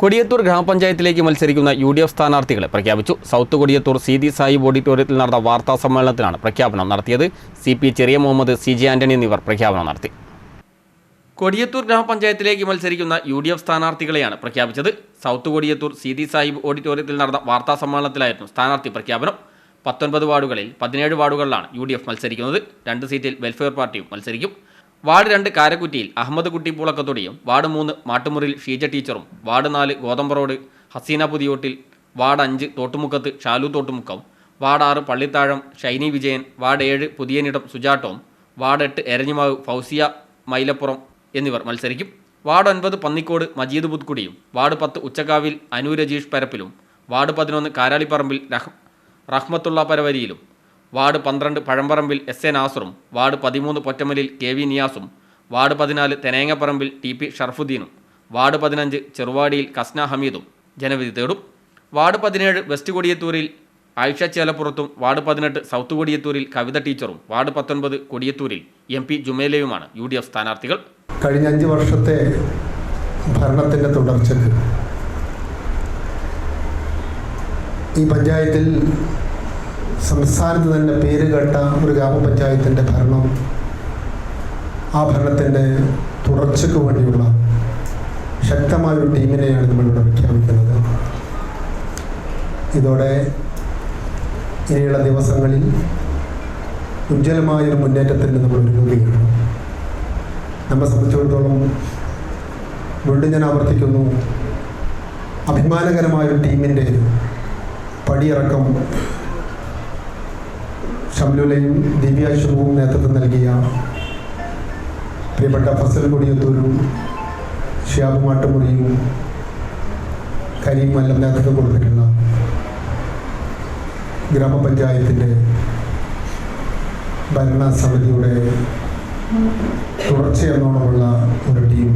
കൊടിയത്തൂർ ഗ്രാമപഞ്ചായത്തിലേക്ക് മത്സരിക്കുന്ന U D F സ്ഥാനാർത്ഥികളെ പ്രഖ്യാപിച്ചു. സൗത്ത് കൊടിയത്തൂർ സീതി സായി ഓഡിറ്റോറിയത്തിൽ നടന്ന വാർത്താ സമ്മേളനത്തിലാണ് പ്രഖ്യാപനം നടത്തിയത്. C P Cheriya Muhammad C J Antony എന്നിവർ പ്രഖ്യാപനം നടത്തി. കൊടിയത്തൂർ ഗ്രാമപഞ്ചായത്തിലേക്ക് മത്സരിക്കുന്ന യു ഡി എഫ് സ്ഥാനാർത്ഥികളെയാണ് പ്രഖ്യാപിച്ചത്. സൗത്ത് കൊടിയത്തൂർ സീതി സാഹിബ് ഓഡിറ്റോറിയത്തിൽ നടന്ന വാർത്താ സമ്മേളനത്തിലായിരുന്നു സ്ഥാനാർത്ഥി പ്രഖ്യാപനം. പത്തൊൻപത് വാർഡുകളിൽ പതിനേഴ് വാർഡുകളിലാണ് യു മത്സരിക്കുന്നത്. രണ്ട് സീറ്റിൽ വെൽഫെയർ പാർട്ടിയും മത്സരിക്കും. വാർഡ് രണ്ട് കാരക്കുറ്റിയിൽ അഹമ്മദ് കുട്ടി പൂളക്കത്തൊടിയും വാർഡ് മൂന്ന് മാട്ടുമുറിയിൽ ഷീജ ടീച്ചറും വാർഡ് നാല് ഗോതമ്പ് റോഡ് ഹസീന പുതിയോട്ടിൽ വാർഡ് അഞ്ച് തോട്ടുമുക്കത്ത് ഷാലു തോട്ടുമുക്കം വാർഡ് ആറ് പള്ളിത്താഴം ഷൈനി വിജയൻ വാർഡ് ഏഴ് പുതിയനിടം സുജാട്ടോം വാർഡ് എട്ട് എരഞ്ഞിമാവ് ഫൗസിയ മൈലപ്പുറം എന്നിവർ മത്സരിക്കും. വാർഡ് ഒൻപത് പന്നിക്കോട് മജീദ് പുത്കുടിയും വാർഡ് പത്ത് ഉച്ചക്കാവിൽ അനു രജീഷ് പരപ്പിലും വാർഡ് പതിനൊന്ന് കാരാളിപ്പറമ്പിൽ റഹ് റഹ്മത്തുള്ള പരവരിയിലും വാർഡ് പന്ത്രണ്ട് പഴമ്പറമ്പിൽ എസ് എ നാസറും വാർഡ് പതിമൂന്ന് പൊറ്റമലിൽ കെ വി നിയാസും വാർഡ് പതിനാല് തെനേങ്ങപ്പറമ്പിൽ ടി പി ഷർഫുദ്ദീനും വാർഡ് പതിനഞ്ച് ചെറുവാടിയിൽ കസ്ന ഹമീദും. ജനവിധി തേടും. വാർഡ് പതിനേഴ് വെസ്റ്റ് കൊടിയത്തൂരിൽ ആയിഷ ചേലപ്പുറത്തും വാർഡ് പതിനെട്ട് സൗത്ത് കൊടിയത്തൂരിൽ കവിത ടീച്ചറും വാർഡ് പത്തൊൻപത് കൊടിയത്തൂരിൽ എം പി ജുമേലയുമാണ് യു ഡി എഫ് സ്ഥാനാർത്ഥികൾ. കഴിഞ്ഞ അഞ്ച് വർഷത്തെ ഭരണത്തിന്റെ തുടർച്ചയ്ക്ക് ഈ പഞ്ചായത്തിൽ സംസ്ഥാനത്ത് തന്നെ പേര് കേട്ട ഒരു ഗ്രാമപഞ്ചായത്തിന്റെ ഭരണം ആ ഭരണത്തിന്റെ തുടർച്ചയ്ക്ക് വേണ്ടിയുള്ള ശക്തമായ ഒരു ടീമിനെയാണ് നമ്മളിവിടെ പ്രഖ്യാപിക്കുന്നത്. ഇതോടെ ഇനിയുള്ള ദിവസങ്ങളിൽ ഉജ്ജ്വലമായൊരു മുന്നേറ്റത്തിന് നമ്മൾ ഒരുങ്ങുകയാണ്. നമ്മെ സംബന്ധിച്ചിടത്തോളം വീണ്ടും ഞാൻ ആവർത്തിക്കുന്നു. അഭിമാനകരമായൊരു ടീമിന്റെ പടിയിറക്കം ഷംലുലയും ദിവ്യ ശുഭവും നേതൃത്വം നൽകിയ പ്രിയപ്പെട്ട ഫസൽ കൊടിയത്തൂരും ഷിയാബ് മാട്ടുമുറിയും കരീമെല്ലാം നേതൃത്വം കൊടുത്തിട്ടുള്ള ഗ്രാമപഞ്ചായത്തിന്റെ ഭരണസമിതിയുടെ തുടർച്ചയെന്നോണമുള്ള ഒരു ടീം.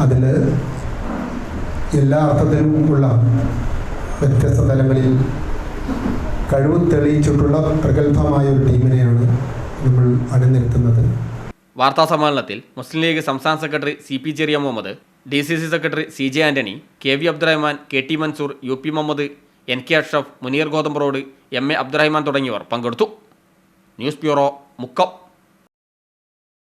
അതിൽ എല്ലാ അർത്ഥത്തിലും ഉള്ള വ്യത്യസ്ത തലങ്ങളിൽ കഴിവ് തെളിയിച്ചിട്ടുള്ള പ്രഗത്ഭമായ ഒരു ടീമിനെയാണ് നമ്മൾ അണിനിരത്തുന്നത്. വാർത്താ സമ്മേളനത്തിൽ മുസ്ലിം ലീഗ് സംസ്ഥാന secretary C P Cheriya Muhammad D C C secretary C J Antony K V Abdurahman K T Mansoor U P Muhammad N K Ashraf Muneer Gothamb Road M A Abdurahman തുടങ്ങിയവർ പങ്കെടുത്തു. News bureau Mukkam.